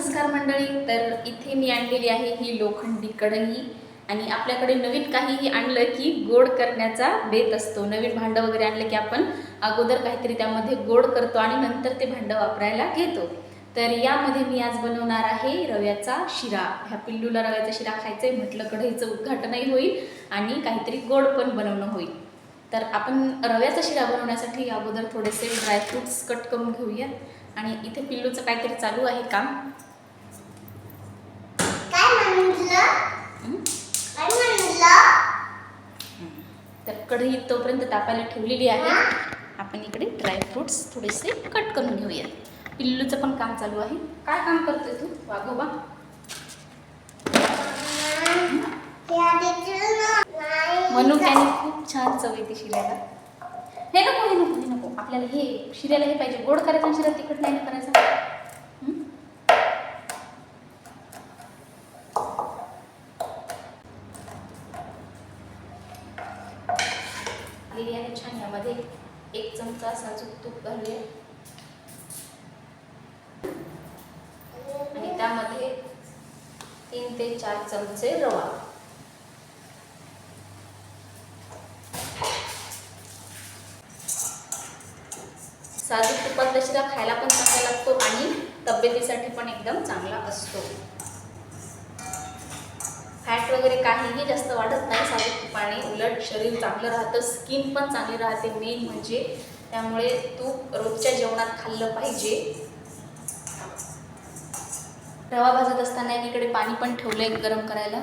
नमस्कार मंडळी तर इथे मी आणलेली आहे ही लोखंडी कढई. आणि आपल्याकडे नवीन काहीही आणलं की गोड करण्याचा बेत असतो. नवीन भांडं वगैरे आणलं की आपण अगोदर काहीतरी त्यामध्ये गोड करतो आणि नंतर ते भांडं वापरायला घेतो. तर यामध्ये मी आज बनवणार आहे रव्याचा शिरा. ह्या पिल्लूला रव्याचा शिरा खायचा आहे म्हटलं कढईचं उद्घाटनही होईल आणि काहीतरी गोड पण बनवणं होईल. तर आपण रव्याचा शिरा बनवण्यासाठी अगोदर थोडेसे ड्रायफ्रूट्स कट करून घेऊयात. आणि इथे पिल्लूचं काहीतरी चालू आहे काम काय म्हटलं हं? काय म्हटलं तर कढई तोपर्यंत तापायला ठेवलेली आहे. आपण इकडे ड्रायफ्रुट्स थोडेसे कट करून घेऊया. पिल्लूचं पण काम चालू आहे. काय काम करतोय तू? वाघोबा म्हणून त्याने खूप छान चव येते शिऱ्याला हे नको हे नको हे नको. आपल्याला हे शिऱ्याला हे पाहिजे. गोड करायचं शिरा तिखट नाही करायचा? आलेली आहे. छान यामध्ये एक चमचा साजूक तूप घालूया. आणि त्यामध्ये तीन ते चार चमचे रवा. साजूक तुपात शिरा खायला पण चांगला लागतो आणि तब्येतीसाठी पण एकदम चांगला असतो. फॅट वगैरे काहीही जास्त वाढत नाही साजूक तुपाने उलट शरीर चांगलं राहतं स्किन पण चांगली राहते मेन म्हणजे. त्यामुळे तूप रोजच्या जेवणात खाल्लं पाहिजे. रवा भाजत असताना एकीकडे पाणी पण ठेवलंय गरम करायला.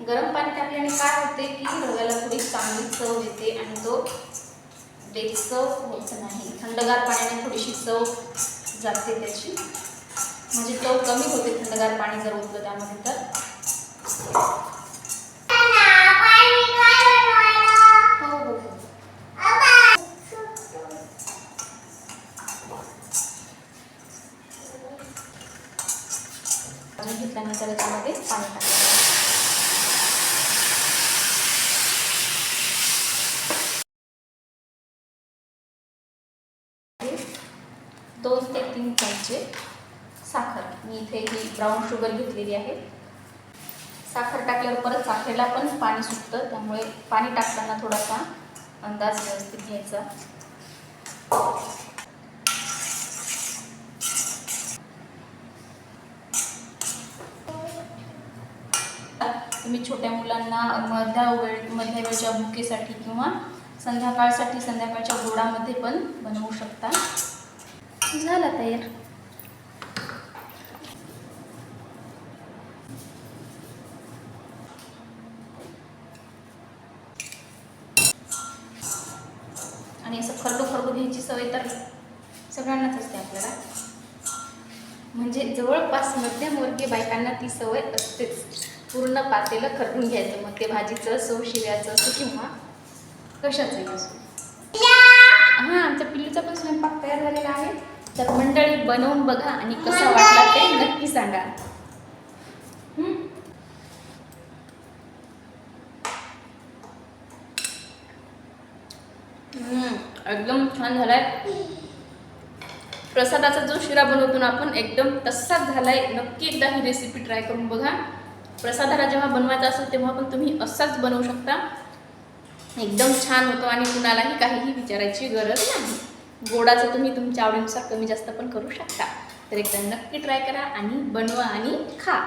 गरम पाणी टाकल्याने काय होते की रव्याला थोडी चांगली चव येते आणि तो बेचव होत नाही. थंडगार पाण्याने थोडीशी चव जाते त्याची. म्हणजे चव कमी होते थंडगार पाणी जर ओतलं त्यामध्ये तर? हो, हो. घेतल्यानंतर याच्यामध्ये पाणी टाकायचं. दोन ते तीन चमचे मी इथे ही ब्राऊन शुगर घेतलेली आहे. साखर टाकल्यावर परत साखरेला पण पाणी सुटतं त्यामुळे पाणी टाकताना थोडासा अंदाज व्यवस्थित घ्यायचा. तुम्ही छोट्या मुलांना मध्या वेळ मध्या वेळच्या भुकेसाठी किंवा संध्याकाळसाठी संध्याकाळच्या गोडामध्ये पण बनवू शकता. झाला तयार. आणि असं खरडू खरडू घ्यायची सवय तर सगळ्यांनाच असते आपल्याला. म्हणजे जवळपास मध्यमवर्गीय बायकांना ती सवय असतेच. पूर्ण पातेलं खरडून घ्यायचं. मग ते भाजीचं असो शिव्याचं असो किंवा कशाचंही असो. हां आमच्या पिल्लूचा पण स्वयंपाक तयार झालेला आहे. तर मंडळी बनवून बघा आणि कसा वाटला ते नक्की सांगा हं? हं, एकदम छान झालाय. प्रसादाचा जो शिरा बनवतो ना आपण एकदम तसाच झालाय. नक्की एकदा ही रेसिपी ट्राय करून बघा. प्रसादाला जेव्हा बनवायचा असेल तेव्हा पण तुम्ही असाच बनवू शकता. एकदम छान होतो आणि कुणालाही काहीही विचारायची गरज नाही. गोडाचं तुम्ही तुमच्या आवडीनुसार कमी जास्त पण करू शकता. तर एकदा नक्की ट्राय करा आणि बनवा आणि खा.